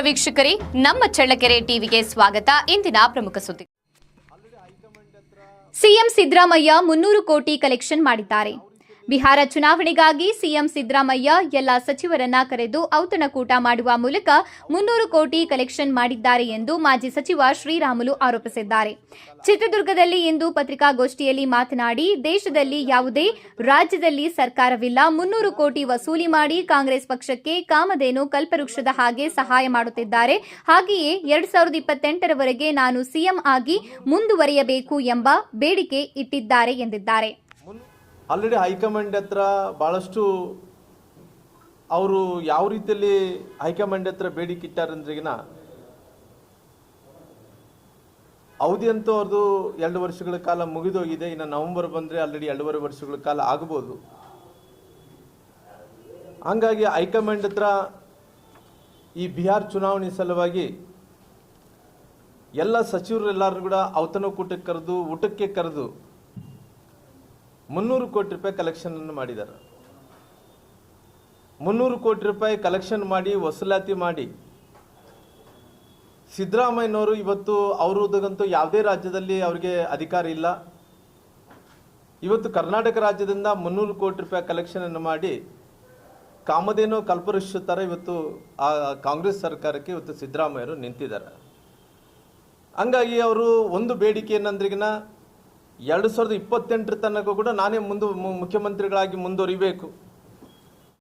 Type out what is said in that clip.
ವೀಕ್ಷಕರೇ ನಮ್ಮ ಚಳ್ಳಕೆರೆ ಟಿವಿಗೆ ಸ್ವಾಗತ. ಇಂದಿನ ಪ್ರಮುಖ ಸುದ್ದಿ. ಸಿಎಂ ಸಿದ್ದರಾಮಯ್ಯ ಮುನ್ನೂರು ಕೋಟಿ ಕಲೆಕ್ಷನ್ ಮಾಡಿದ್ದಾರೆ. ಬಿಹಾರ ಚುನಾವಣೆಗಾಗಿ ಸಿಎಂ ಸಿದ್ದರಾಮಯ್ಯ ಎಲ್ಲ ಸಚಿವರನ್ನ ಕರೆದು ಔತಣಕೂಟ ಮಾಡುವ ಮೂಲಕ ಮುನ್ನೂರು ಕೋಟಿ ಕಲೆಕ್ಷನ್ ಮಾಡಿದ್ದಾರೆ ಎಂದು ಮಾಜಿ ಸಚಿವ ಶ್ರೀರಾಮುಲು ಆರೋಪಿಸಿದ್ದಾರೆ. ಚಿತ್ರದುರ್ಗದಲ್ಲಿ ಇಂದು ಪತ್ರಿಕಾಗೋಷ್ಠಿಯಲ್ಲಿ ಮಾತನಾಡಿ, ದೇಶದಲ್ಲಿ ಯಾವುದೇ ರಾಜ್ಯದಲ್ಲಿ ಸರ್ಕಾರವಿಲ್ಲ. ಮುನ್ನೂರು ಕೋಟಿ ವಸೂಲಿ ಮಾಡಿ ಕಾಂಗ್ರೆಸ್ ಪಕ್ಷಕ್ಕೆ ಕಾಮಧೇನು ಕಲ್ಪವೃಕ್ಷದ ಹಾಗೆ ಸಹಾಯ ಮಾಡುತ್ತಿದ್ದಾರೆ. ಹಾಗೆಯೇ ಎರಡ್ ಸಾವಿರದ ಇಪ್ಪತ್ತೆಂಟರವರೆಗೆ ನಾನು ಸಿಎಂ ಆಗಿ ಮುಂದುವರಿಯಬೇಕು ಎಂಬ ಬೇಡಿಕೆ ಇಟ್ಟಿದ್ದಾರೆ ಎಂದಿದ್ದಾರೆ. ಆಲ್ರೆಡಿ ಹೈಕಮಾಂಡ್ ಹತ್ರ ಭಾಳಷ್ಟು ಅವರು ಯಾವ ರೀತಿಯಲ್ಲಿ ಹೈಕಮಾಂಡ್ ಹತ್ರ ಬೇಡಿಕೆ ಇಟ್ಟಾರಂದ್ರಿಗಿನ ಅವಧಿ ಅಂತೂ ಅವ್ರದ್ದು ಎರಡು ವರ್ಷಗಳ ಕಾಲ ಮುಗಿದೋಗಿದೆ. ಇನ್ನು ನವೆಂಬರ್ ಬಂದರೆ ಆಲ್ರೆಡಿ ಎರಡೂವರೆ ವರ್ಷಗಳ ಕಾಲ ಆಗ್ಬೋದು. ಹಂಗಾಗಿ ಹೈಕಮಾಂಡ್ ಹತ್ರ ಈ ಬಿಹಾರ್ ಚುನಾವಣೆ ಸಲುವಾಗಿ ಎಲ್ಲ ಸಚಿವರೆಲ್ಲರೂ ಕೂಡ ಔತಣಕೂಟಕ್ಕೆ ಕರೆದು ಊಟಕ್ಕೆ ಕರೆದು ಮುನ್ನೂರು ಕೋಟಿ ರೂಪಾಯಿ ಕಲೆಕ್ಷನ್ ಅನ್ನು ಮಾಡಿದ್ದಾರೆ. ಮುನ್ನೂರು ಕೋಟಿ ರೂಪಾಯಿ ಕಲೆಕ್ಷನ್ ಮಾಡಿ, ವಸೂಲಾತಿ ಮಾಡಿ. ಸಿದ್ದರಾಮಯ್ಯನವರು ಇವತ್ತು ಅವರದಂತೂ ಯಾವುದೇ ರಾಜ್ಯದಲ್ಲಿ ಅವರಿಗೆ ಅಧಿಕಾರ ಇಲ್ಲ. ಇವತ್ತು ಕರ್ನಾಟಕ ರಾಜ್ಯದಿಂದ ಮುನ್ನೂರು ಕೋಟಿ ರೂಪಾಯಿ ಕಲೆಕ್ಷನ್ ಅನ್ನು ಮಾಡಿ, ಕಾಮಧೇನು ಕಲ್ಪವೃಕ್ಷ ಥರ ಇವತ್ತು ಆ ಕಾಂಗ್ರೆಸ್ ಸರ್ಕಾರಕ್ಕೆ ಇವತ್ತು ಸಿದ್ದರಾಮಯ್ಯರು ನಿಂತಿದ್ದಾರೆ. ಹಂಗಾಗಿ ಅವರು ಒಂದು ಬೇಡಿಕೆ ಏನಂದ್ರಿಗಿನ ಎರಡು ಸಾವಿರದ ಇಪ್ಪತ್ತೆಂಟರ ತನಕ ಕೂಡ ನಾನೇ ಮುಂದೆ ಮುಖ್ಯಮಂತ್ರಿಗಳಾಗಿ ಮುಂದುವರಿಬೇಕು.